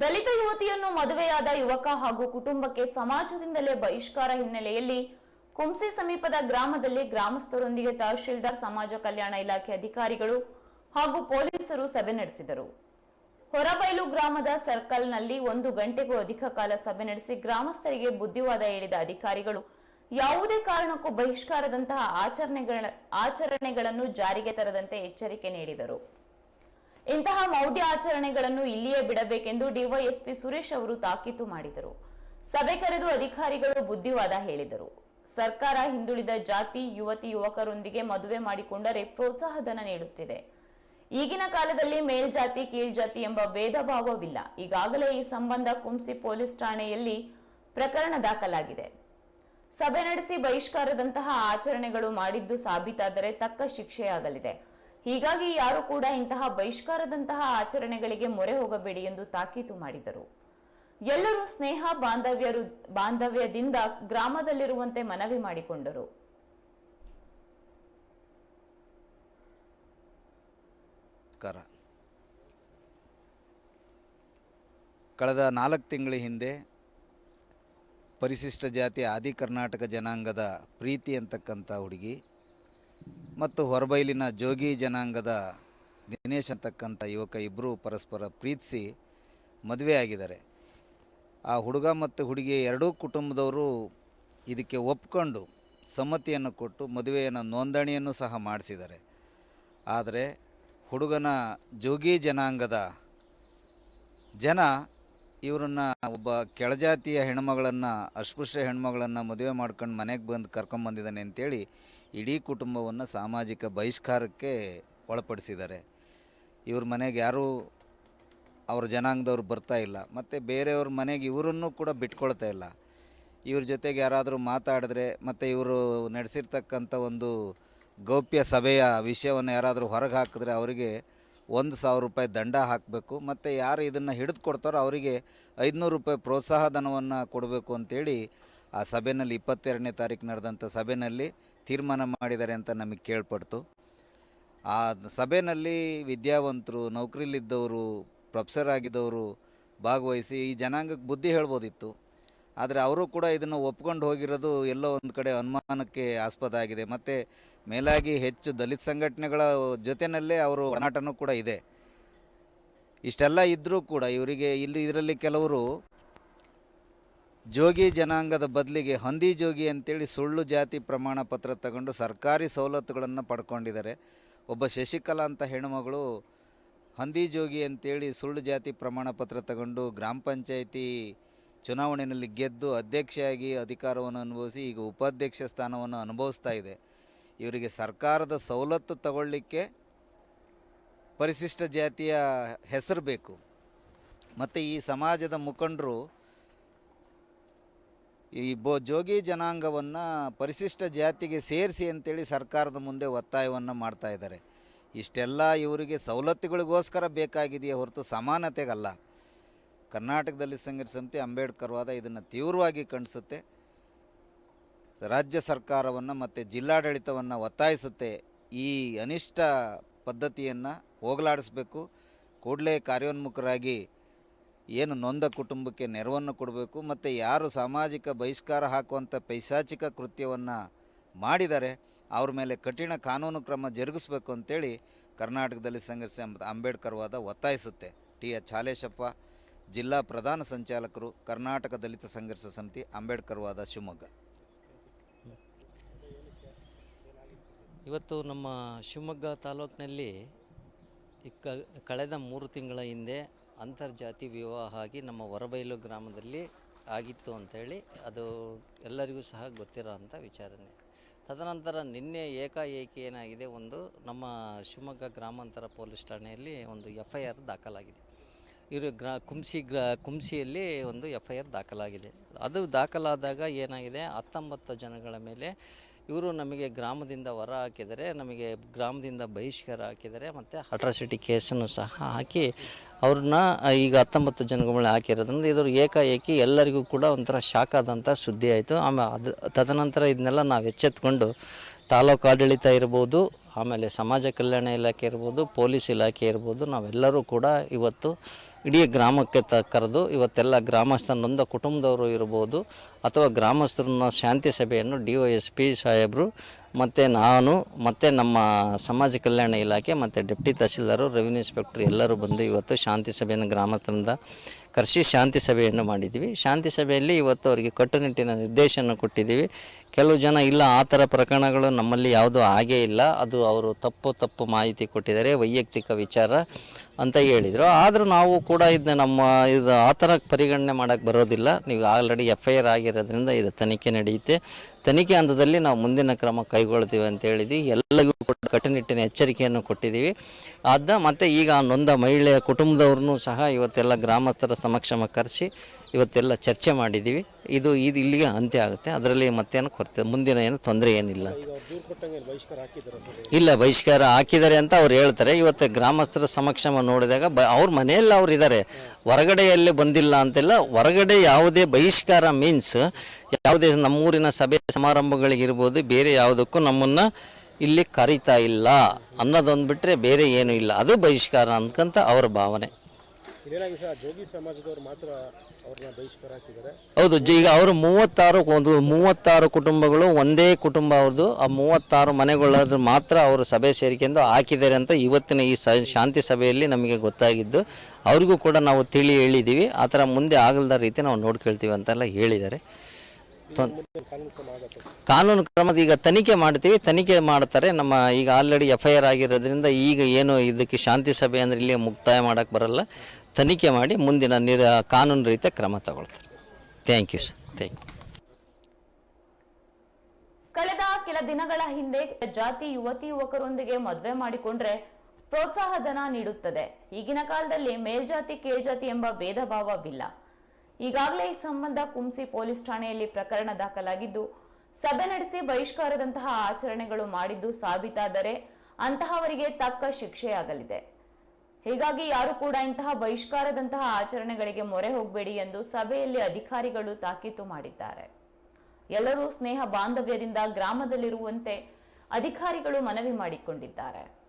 ದಲಿತ ಯುವತಿಯನ್ನು ಮದುವೆಯಾದ ಯುವಕ ಹಾಗೂ ಕುಟುಂಬಕ್ಕೆ ಸಮಾಜದಿಂದಲೇ ಬಹಿಷ್ಕಾರ ಹಿನ್ನೆಲೆಯಲ್ಲಿ ಕುಂಸಿ ಸಮೀಪದ ಗ್ರಾಮದಲ್ಲಿ ಗ್ರಾಮಸ್ಥರೊಂದಿಗೆ ತಹಶೀಲ್ದಾರ್ ಸಮಾಜ ಕಲ್ಯಾಣ ಇಲಾಖೆ ಅಧಿಕಾರಿಗಳು ಹಾಗೂ ಪೊಲೀಸರು ಸಭೆ ನಡೆಸಿದರು. ಹೊರಬೈಲು ಗ್ರಾಮದ ಸರ್ಕಲ್ನಲ್ಲಿ ಒಂದು ಗಂಟೆಗೂ ಅಧಿಕ ಕಾಲ ಸಭೆ ನಡೆಸಿ ಗ್ರಾಮಸ್ಥರಿಗೆ ಬುದ್ಧಿವಾದ ಹೇಳಿದ ಅಧಿಕಾರಿಗಳು, ಯಾವುದೇ ಕಾರಣಕ್ಕೂ ಬಹಿಷ್ಕಾರದಂತಹ ಆಚರಣೆಗಳ, ಆಚರಣೆಗಳನ್ನು ಜಾರಿಗೆ ತರದಂತೆ ಎಚ್ಚರಿಕೆ ನೀಡಿದರು. ಇಂತಹ ಮೌಢ್ಯ ಆಚರಣೆಗಳನ್ನು ಇಲ್ಲಿಯೇ ಬಿಡಬೇಕೆಂದು ಡಿವೈಎಸ್ಪಿ ಸುರೇಶ್ ಅವರು ತಾಕೀತು ಮಾಡಿದರು. ಸಭೆ ಕರೆದು ಅಧಿಕಾರಿಗಳು ಬುದ್ಧಿವಾದ ಹೇಳಿದರು. ಸರ್ಕಾರ ಹಿಂದುಳಿದ ಜಾತಿ, ಯುವತಿ, ಯುವಕರೊಂದಿಗೆ ಮದುವೆ ಮಾಡಿಕೊಂಡರೆ ಪ್ರೋತ್ಸಾಹಧನ ನೀಡುತ್ತಿದೆ. ಈಗಿನ ಕಾಲದಲ್ಲಿ ಮೇಲ್ಜಾತಿ, ಕೀಳ್ಜಾತಿ ಎಂಬ ಭೇದ ಭಾವವಿಲ್ಲ ಈಗಾಗಲೇ ಈ ಸಂಬಂಧ ಕುಂಸಿ ಪೊಲೀಸ್ ಠಾಣೆಯಲ್ಲಿ ಪ್ರಕರಣ ದಾಖಲಾಗಿದೆ. ಸಭೆ ನಡೆಸಿ ಬಹಿಷ್ಕಾರದಂತಹ ಆಚರಣೆಗಳು ಮಾಡಿದ್ದು ಸಾಬೀತಾದರೆ ತಕ್ಕ ಶಿಕ್ಷೆಯಾಗಲಿದೆ. ಹೀಗಾಗಿ ಯಾರು ಕೂಡ ಇಂತಹ ಬಹಿಷ್ಕಾರದಂತಹ ಆಚರಣೆಗಳಿಗೆ ಮೊರೆ ಹೋಗಬೇಡಿ ಎಂದು ತಾಕೀತು ಮಾಡಿದರು. ಎಲ್ಲರೂ ಸ್ನೇಹ ಬಾಂಧವ್ಯರು, ಬಾಂಧವ್ಯದಿಂದ ಗ್ರಾಮದಲ್ಲಿರುವಂತೆ ಮನವಿ ಮಾಡಿಕೊಂಡರು. ಕಳೆದ ನಾಲ್ಕು ತಿಂಗಳ ಹಿಂದೆ ಪರಿಶಿಷ್ಟ ಜಾತಿ ಆದಿ ಕರ್ನಾಟಕ ಜನಾಂಗದ ಪ್ರೀತಿ ಅಂತಕ್ಕಂಥ ಹುಡುಗಿ ಮತ್ತು ಹೊರಬೈಲಿನ ಜೋಗಿ ಜನಾಂಗದ ದಿನೇಶ್ ಅಂತಕ್ಕಂಥ ಯುವಕ ಇಬ್ಬರು ಪರಸ್ಪರ ಪ್ರೀತಿಸಿ ಮದುವೆ ಆಗಿದ್ದಾರೆ. ಆ ಹುಡುಗ ಮತ್ತು ಹುಡುಗಿ ಎರಡೂ ಕುಟುಂಬದವರು ಇದಕ್ಕೆ ಒಪ್ಕೊಂಡು ಸಮ್ಮತಿಯನ್ನು ಕೊಟ್ಟು ಮದುವೆಯನ್ನು ನೋಂದಣಿಯನ್ನು ಸಹ ಮಾಡಿಸಿದ್ದಾರೆ. ಆದರೆ ಹುಡುಗನ ಜೋಗಿ ಜನಾಂಗದ ಜನ ಇವರನ್ನು ಒಬ್ಬ ಕೆಳಜಾತಿಯ ಹೆಣ್ಮಗಳನ್ನು, ಅಸ್ಪೃಶ್ಯ ಹೆಣ್ಮಗಳನ್ನು ಮದುವೆ ಮಾಡ್ಕೊಂಡು ಮನೆಗೆ ಬಂದು ಕರ್ಕೊಂಬಂದಿದ್ದಾನೆ ಅಂತೇಳಿ ಇಡೀ ಕುಟುಂಬವನ್ನು ಸಾಮಾಜಿಕ ಬಹಿಷ್ಕಾರಕ್ಕೆ ಒಳಪಡಿಸಿದ್ದಾರೆ. ಇವ್ರ ಮನೆಗೆ ಯಾರೂ ಅವ್ರ ಜನಾಂಗದವ್ರು ಬರ್ತಾ ಇಲ್ಲ. ಮತ್ತು ಬೇರೆಯವ್ರ ಮನೆಗೆ ಇವರನ್ನು ಕೂಡ ಬಿಟ್ಕೊಳ್ತಾ ಇಲ್ಲ. ಇವ್ರ ಜೊತೆಗೆ ಯಾರಾದರೂ ಮಾತಾಡಿದ್ರೆ ಮತ್ತು ಇವರು ನಡೆಸಿರ್ತಕ್ಕಂಥ ಒಂದು ಗೌಪ್ಯ ಸಭೆಯ ವಿಷಯವನ್ನು ಯಾರಾದರೂ ಹೊರಗೆ ಹಾಕಿದ್ರೆ ಅವರಿಗೆ ಒಂದು ಸಾವಿರ ರೂಪಾಯಿ ದಂಡ ಹಾಕಬೇಕು. ಮತ್ತು ಯಾರು ಇದನ್ನು ಹಿಡಿದು ಕೊಡ್ತಾರೋ ಅವರಿಗೆ ಐದುನೂರು ರೂಪಾಯಿ ಪ್ರೋತ್ಸಾಹ ಧನವನ್ನು ಕೊಡಬೇಕು ಅಂತೇಳಿ ಆ ಸಭೆಯಲ್ಲಿ ಇಪ್ಪತ್ತೆರಡನೇ ತಾರೀಕು ನಡೆದಂಥ ಸಭೆಯಲ್ಲಿ ತೀರ್ಮಾನ ಮಾಡಿದ್ದಾರೆ ಅಂತ ನಮಗೆ ಕೇಳ್ಪಡ್ತು. ಆ ಸಭೆಯಲ್ಲಿ ವಿದ್ಯಾವಂತರು ನೌಕರಿಲಿದ್ದವರು ಪ್ರೊಫೆಸರ್ ಆಗಿದ್ದವರು ಭಾಗವಹಿಸಿ ಈ ಜನಾಂಗಕ್ಕೆ ಬುದ್ಧಿ ಹೇಳ್ಬೋದಿತ್ತು. ಆದರೆ ಅವರು ಕೂಡ ಇದನ್ನು ಒಪ್ಕೊಂಡು ಹೋಗಿರೋದು ಎಲ್ಲೋ ಒಂದು ಕಡೆ ಅನುಮಾನಕ್ಕೆ ಆಸ್ಪದ ಆಗಿದೆ. ಮತ್ತು ಮೇಲಾಗಿ ಹೆಚ್ಚು ದಲಿತ ಸಂಘಟನೆಗಳ ಜೊತೆಯಲ್ಲೇ ಅವರು ಒಡನಾಟನೂ ಕೂಡ ಇದೆ. ಇಷ್ಟೆಲ್ಲ ಇದ್ದರೂ ಕೂಡ ಇವರಿಗೆ ಇಲ್ಲಿ ಇದರಲ್ಲಿ ಕೆಲವರು ಜೋಗಿ ಜನಾಂಗದ ಬದಲಿಗೆ ಹಂದಿ ಜೋಗಿ ಅಂತೇಳಿ ಸುಳ್ಳು ಜಾತಿ ಪ್ರಮಾಣ ಪತ್ರ ತಗೊಂಡು ಸರ್ಕಾರಿ ಸವಲತ್ತುಗಳನ್ನು ಪಡ್ಕೊಂಡಿದ್ದಾರೆ. ಒಬ್ಬ ಶಶಿಕಲಾ ಅಂತ ಹೆಣ್ಣುಮಗಳು ಹಂದಿ ಜೋಗಿ ಅಂತೇಳಿ ಸುಳ್ಳು ಜಾತಿ ಪ್ರಮಾಣ ಪತ್ರ ತಗೊಂಡು ಗ್ರಾಮ ಪಂಚಾಯಿತಿ ಚುನಾವಣೆಯಲ್ಲಿ ಗೆದ್ದು ಅಧ್ಯಕ್ಷೆಯಾಗಿ ಅಧಿಕಾರವನ್ನು ಅನುಭವಿಸಿ ಈಗ ಉಪಾಧ್ಯಕ್ಷ ಸ್ಥಾನವನ್ನು ಅನುಭವಿಸ್ತಾ ಇದೆ. ಇವರಿಗೆ ಸರ್ಕಾರದ ಸವಲತ್ತು ತಗೊಳ್ಳಿಕ್ಕೆ ಪರಿಶಿಷ್ಟ ಜಾತಿಯ ಹೆಸರು ಬೇಕು. ಮತ್ತು ಈ ಸಮಾಜದ ಮುಖಂಡರು ಈ ಬೋ ಜೋಗಿ ಜನಾಂಗವನ್ನು ಪರಿಶಿಷ್ಟ ಜಾತಿಗೆ ಸೇರಿಸಿ ಅಂತೇಳಿ ಸರ್ಕಾರದ ಮುಂದೆ ಒತ್ತಾಯವನ್ನು ಮಾಡ್ತಾ ಇದ್ದಾರೆ. ಇಷ್ಟೆಲ್ಲ ಇವರಿಗೆ ಸವಲತ್ತುಗಳಿಗೋಸ್ಕರ ಬೇಕಾಗಿದೆಯೇ ಹೊರತು ಸಮಾನತೆಗಲ್ಲ. ಕರ್ನಾಟಕದಲ್ಲಿ ಸಂಘರ್ಷ ಸಮಿತಿ ಅಂಬೇಡ್ಕರ್ವಾದ ಇದನ್ನು ತೀವ್ರವಾಗಿ ಖಂಡಿಸುತ್ತೆ. ರಾಜ್ಯ ಸರ್ಕಾರವನ್ನು ಮತ್ತು ಜಿಲ್ಲಾಡಳಿತವನ್ನು ಒತ್ತಾಯಿಸುತ್ತೆ. ಈ ಅನಿಷ್ಟ ಪದ್ಧತಿಯನ್ನು ಹೋಗಲಾಡಿಸ್ಬೇಕು. ಕೂಡಲೇ ಕಾರ್ಯೋನ್ಮುಖರಾಗಿ ಏನು ನೊಂದ ಕುಟುಂಬಕ್ಕೆ ನೆರವನ್ನು ಕೊಡಬೇಕು ಮತ್ತು ಯಾರು ಸಾಮಾಜಿಕ ಬಹಿಷ್ಕಾರ ಹಾಕುವಂಥ ಪೈಶಾಚಿಕ ಕೃತ್ಯವನ್ನು ಮಾಡಿದ್ದಾರೆ ಅವ್ರ ಮೇಲೆ ಕಠಿಣ ಕಾನೂನು ಕ್ರಮ ಜರುಗಿಸ್ಬೇಕು ಅಂತೇಳಿ ಕರ್ನಾಟಕದಲ್ಲಿ ಸಂಘರ್ಷ ಅಂಬೇಡ್ಕರ್ವಾದ ಒತ್ತಾಯಿಸುತ್ತೆ. ಟಿ ಎಚ್ ಹಾಲೇಶಪ್ಪ, ಜಿಲ್ಲಾ ಪ್ರಧಾನ ಸಂಚಾಲಕರು, ಕರ್ನಾಟಕ ದಲಿತ ಸಂಘರ್ಷ ಸಮಿತಿ ಅಂಬೇಡ್ಕರ್ವಾದ ಶಿವಮೊಗ್ಗ. ಇವತ್ತು ನಮ್ಮ ಶಿವಮೊಗ್ಗ ತಾಲೂಕಿನಲ್ಲಿ ಕಳೆದ ಮೂರು ತಿಂಗಳ ಹಿಂದೆ ಅಂತರ್ಜಾತಿ ವಿವಾಹ ಆಗಿ ನಮ್ಮ ಹೊರಬೈಲು ಗ್ರಾಮದಲ್ಲಿ ಆಗಿತ್ತು ಅಂಥೇಳಿ ಅದು ಎಲ್ಲರಿಗೂ ಸಹ ಗೊತ್ತಿರೋ ಅಂಥ ವಿಚಾರನೆ ತದನಂತರ ನಿನ್ನೆ ಏಕಾಏಕಿ ಏನಾಗಿದೆ ಒಂದು ನಮ್ಮ ಶಿವಮೊಗ್ಗ ಗ್ರಾಮಾಂತರ ಪೊಲೀಸ್ ಠಾಣೆಯಲ್ಲಿ ಒಂದು ಎಫ್ ಐ ಆರ್ ದಾಖಲಾಗಿದೆ. ಇವರು ಗ್ರಾ ಕುಂಸಿ ಗ್ರಾ ಕುಂಸಿಯಲ್ಲಿ ಒಂದು ಎಫ್ ಐ ಆರ್ ದಾಖಲಾಗಿದೆ. ಅದು ದಾಖಲಾದಾಗ ಏನಾಗಿದೆ ಹತ್ತೊಂಬತ್ತು ಜನಗಳ ಮೇಲೆ ಇವರು ನಮಗೆ ಗ್ರಾಮದಿಂದ ಹೊರ ಹಾಕಿದರೆ, ನಮಗೆ ಗ್ರಾಮದಿಂದ ಬಹಿಷ್ಕಾರ ಹಾಕಿದರೆ, ಮತ್ತು ಅಟ್ರಾಸಿಟಿ ಕೇಸನ್ನು ಸಹ ಹಾಕಿ ಅವ್ರನ್ನ ಈಗ ಹತ್ತೊಂಬತ್ತು ಜನಗಳ ಹಾಕಿರೋದ್ರಿಂದ ಇದ್ರ ಏಕಾಏಕಿ ಎಲ್ಲರಿಗೂ ಕೂಡ ಒಂಥರ ಶಾಕ್ ಆದಂಥ ಸುದ್ದಿ ಆಯಿತು. ಆಮೇಲೆ ಅದು ತದನಂತರ ಇದನ್ನೆಲ್ಲ ನಾವು ಎಚ್ಚೆತ್ಕೊಂಡು ತಾಲೂಕು ಆಡಳಿತ ಇರ್ಬೋದು, ಆಮೇಲೆ ಸಮಾಜ ಕಲ್ಯಾಣ ಇಲಾಖೆ ಇರ್ಬೋದು, ಪೊಲೀಸ್ ಇಲಾಖೆ ಇರ್ಬೋದು, ನಾವೆಲ್ಲರೂ ಕೂಡ ಇವತ್ತು ಇಡೀ ಗ್ರಾಮಕ್ಕೆ ತ ಕರೆದು ಇವತ್ತೆಲ್ಲ ಗ್ರಾಮಸ್ಥ ನೊಂದ ಕುಟುಂಬದವರು ಇರ್ಬೋದು ಅಥವಾ ಗ್ರಾಮಸ್ಥರನ್ನ ಶಾಂತಿ ಸಭೆಯನ್ನು ಡಿ ಒ ಎಸ್ ಪಿ ಸಾಹೇಬರು ಮತ್ತು ನಾನು, ಮತ್ತು ನಮ್ಮ ಸಮಾಜ ಕಲ್ಯಾಣ ಇಲಾಖೆ, ಮತ್ತು ಡೆಪ್ಟಿ ತಹಶೀಲ್ದಾರು ರೆವಿನ್ಯೂ ಇನ್ಸ್ಪೆಕ್ಟರ್ ಎಲ್ಲರೂ ಬಂದು ಇವತ್ತು ಶಾಂತಿ ಸಭೆಯನ್ನು ಗ್ರಾಮಸ್ಥರಿಂದ ಕರೆಸಿ ಶಾಂತಿ ಸಭೆಯನ್ನು ಮಾಡಿದ್ದೀವಿ. ಶಾಂತಿ ಸಭೆಯಲ್ಲಿ ಇವತ್ತು ಅವರಿಗೆ ಕಟ್ಟುನಿಟ್ಟಿನ ನಿರ್ದೇಶನ ಕೊಟ್ಟಿದ್ದೀವಿ. ಕೆಲವು ಜನ, ಇಲ್ಲ, ಆ ಥರ ಪ್ರಕರಣಗಳು ನಮ್ಮಲ್ಲಿ ಯಾವುದೂ ಹಾಗೇ ಇಲ್ಲ. ಅದು ಅವರು ತಪ್ಪು ತಪ್ಪು ಮಾಹಿತಿ ಕೊಟ್ಟಿದ್ದಾರೆ, ವೈಯಕ್ತಿಕ ವಿಚಾರ ಅಂತ ಹೇಳಿದರು. ಆದರೂ ನಾವು ಕೂಡ ಇದನ್ನ ನಮ್ಮ ಇದು ಆ ಥರ ಪರಿಗಣನೆ ಮಾಡೋಕ್ಕೆ ಬರೋದಿಲ್ಲ. ನೀವು ಆಲ್ರೆಡಿ ಎಫ್ ಐ ಆರ್ ಆಗಿರೋದ್ರಿಂದ ಇದು ತನಿಖೆ ನಡೆಯುತ್ತೆ. ತನಿಖೆ ಹಂತದಲ್ಲಿ ನಾವು ಮುಂದಿನ ಕ್ರಮ ಕೈಗೊಳ್ತೀವಿ ಅಂತ ಹೇಳಿದ್ವಿ. ಎಲ್ಲರಿಗೂ ಕೂಡ ಕಟ್ಟುನಿಟ್ಟಿನ ಎಚ್ಚರಿಕೆಯನ್ನು ಕೊಟ್ಟಿದ್ದೀವಿ. ಆದ್ದ ಮತ್ತು ಈಗ ನೊಂದ ಮಹಿಳೆಯ ಕುಟುಂಬದವ್ರನ್ನೂ ಸಹ ಇವತ್ತೆಲ್ಲ ಗ್ರಾಮಸ್ಥರ ಸಮಕ್ಷಮ ಕರೆಸಿ ಇವತ್ತೆಲ್ಲ ಚರ್ಚೆ ಮಾಡಿದ್ದೀವಿ. ಇದು ಇದು ಇಲ್ಲಿಗೆ ಅಂತ್ಯ ಆಗುತ್ತೆ. ಅದರಲ್ಲಿ ಮತ್ತೇನು ಕೊರತೆ, ಮುಂದಿನ ಏನು ತೊಂದರೆ ಏನಿಲ್ಲ. ಇಲ್ಲ, ಬಹಿಷ್ಕಾರ ಹಾಕಿದ್ದಾರೆ ಅಂತ ಅವ್ರು ಹೇಳ್ತಾರೆ. ಇವತ್ತು ಗ್ರಾಮಸ್ಥರ ಸಮಕ್ಷಮ ನೋಡಿದಾಗ ಬ ಅವ್ರ ಮನೆಯಲ್ಲಿ ಅವ್ರು ಇದ್ದಾರೆ. ಹೊರಗಡೆಯಲ್ಲಿ ಬಂದಿಲ್ಲ ಅಂತೆಲ್ಲ ಹೊರಗಡೆ ಯಾವುದೇ ಬಹಿಷ್ಕಾರ ಮೀನ್ಸ್ ಯಾವುದೇ ನಮ್ಮೂರಿನ ಸಭೆ ಸಮಾರಂಭಗಳಿಗಿರ್ಬೋದು ಬೇರೆ ಯಾವುದಕ್ಕೂ ನಮ್ಮನ್ನು ಇಲ್ಲಿ ಕರೀತಾ ಇಲ್ಲ ಅನ್ನೋದೊಂದು ಬಿಟ್ಟರೆ ಬೇರೆ ಏನೂ ಇಲ್ಲ. ಅದು ಬಹಿಷ್ಕಾರ ಅನ್ಕಂತ ಅವ್ರ ಭಾವನೆ. ಇದೇನಾಗಿದೆ ಸರ್ ಜೋಗಿ ಸಮಾಜದವ್ರು ಮಾತ್ರ ಅವ್ರನ್ನ ಬಹಿಷ್ಕಾರ ಹಾಕಿದ್ದಾರೆ ಹೌದು ಈಗ ಅವರು ಮೂವತ್ತಾರು ಒಂದು ಮೂವತ್ತಾರು ಕುಟುಂಬಗಳು ಒಂದೇ ಕುಟುಂಬ ಅವ್ರದ್ದು. ಆ ಮೂವತ್ತಾರು ಮನೆಗಳಾದ್ರೂ ಮಾತ್ರ ಅವರು ಸಭೆ ಸೇರಿಕೆಂದು ಹಾಕಿದ್ದಾರೆ ಅಂತ ಇವತ್ತಿನ ಈ ಸ ಶಾಂತಿ ಸಭೆಯಲ್ಲಿ ನಮಗೆ ಗೊತ್ತಾಗಿದ್ದು. ಅವ್ರಿಗೂ ಕೂಡ ನಾವು ತಿಳಿ ಹೇಳಿದ್ದೀವಿ. ಆ ಥರ ಮುಂದೆ ಆಗಲ್ದ ರೀತಿ ನಾವು ನೋಡ್ಕೊಳ್ತೀವಿ ಅಂತೆಲ್ಲ ಹೇಳಿದ್ದಾರೆ. ಕಾನೂನು ಕ್ರಮದ ಈಗ ತನಿಖೆ ಮಾಡ್ತೀವಿ. ತನಿಖೆ ಮಾಡ್ತಾರೆ. ನಮ್ಮ ಈಗ ಆಲ್ರೆಡಿ ಎಫ್ ಐ ಆರ್ ಆಗಿರೋದ್ರಿಂದ ಈಗ ಏನು ಇದಕ್ಕೆ ಶಾಂತಿ ಸಭೆ ಅಂದರೆ ಇಲ್ಲಿ ಮುಕ್ತಾಯ ಮಾಡೋಕ್ಕೆ ಬರಲ್ಲ. ತನಿಖೆ ಮಾಡಿ ಮುಂದಿನ ನಿರ ಕಾನೂನು ರೀತಿಯ ಕ್ರಮ ತಗೊಳ್ತಾರೆ. Thank you sir thank you ಕಳೆದ ಕೆಲ ದಿನಗಳ ಹಿಂದೆ ಜಾತಿ ಯುವತಿ ಯುವಕರೊಂದಿಗೆ ಮದುವೆ ಮಾಡಿಕೊಂಡ್ರೆ ಪ್ರೋತ್ಸಾಹ ಧನ ನೀಡುತ್ತದೆ. ಈಗಿನ ಕಾಲದಲ್ಲಿ ಮೇಲ್ಜಾತಿ ಕೇಳ್ಜಾತಿ ಎಂಬ ಭೇದ ಭಾವವಿಲ್ಲ ಈಗಾಗಲೇ ಈ ಸಂಬಂಧ ಕುಂಸಿ ಪೊಲೀಸ್ ಠಾಣೆಯಲ್ಲಿ ಪ್ರಕರಣ ದಾಖಲಾಗಿದ್ದು, ಸಭೆ ನಡೆಸಿ ಬಹಿಷ್ಕಾರದಂತಹ ಆಚರಣೆಗಳು ಮಾಡಿದ್ದು ಸಾಬೀತಾದರೆ ಅಂತಹವರಿಗೆ ತಕ್ಕ ಶಿಕ್ಷೆಯಾಗಲಿದೆ. ಹೀಗಾಗಿ ಯಾರು ಕೂಡ ಇಂತಹ ಬಹಿಷ್ಕಾರದಂತಹ ಆಚರಣೆಗಳಿಗೆ ಮೊರೆ ಹೋಗಬೇಡಿ ಎಂದು ಸಭೆಯಲ್ಲಿ ಅಧಿಕಾರಿಗಳು ತಾಕೀತು ಮಾಡಿದ್ದಾರೆ. ಎಲ್ಲರೂ ಸ್ನೇಹ ಬಾಂಧವ್ಯದಿಂದ ಗ್ರಾಮದಲ್ಲಿರುವಂತೆ ಅಧಿಕಾರಿಗಳು ಮನವಿ ಮಾಡಿಕೊಂಡಿದ್ದಾರೆ.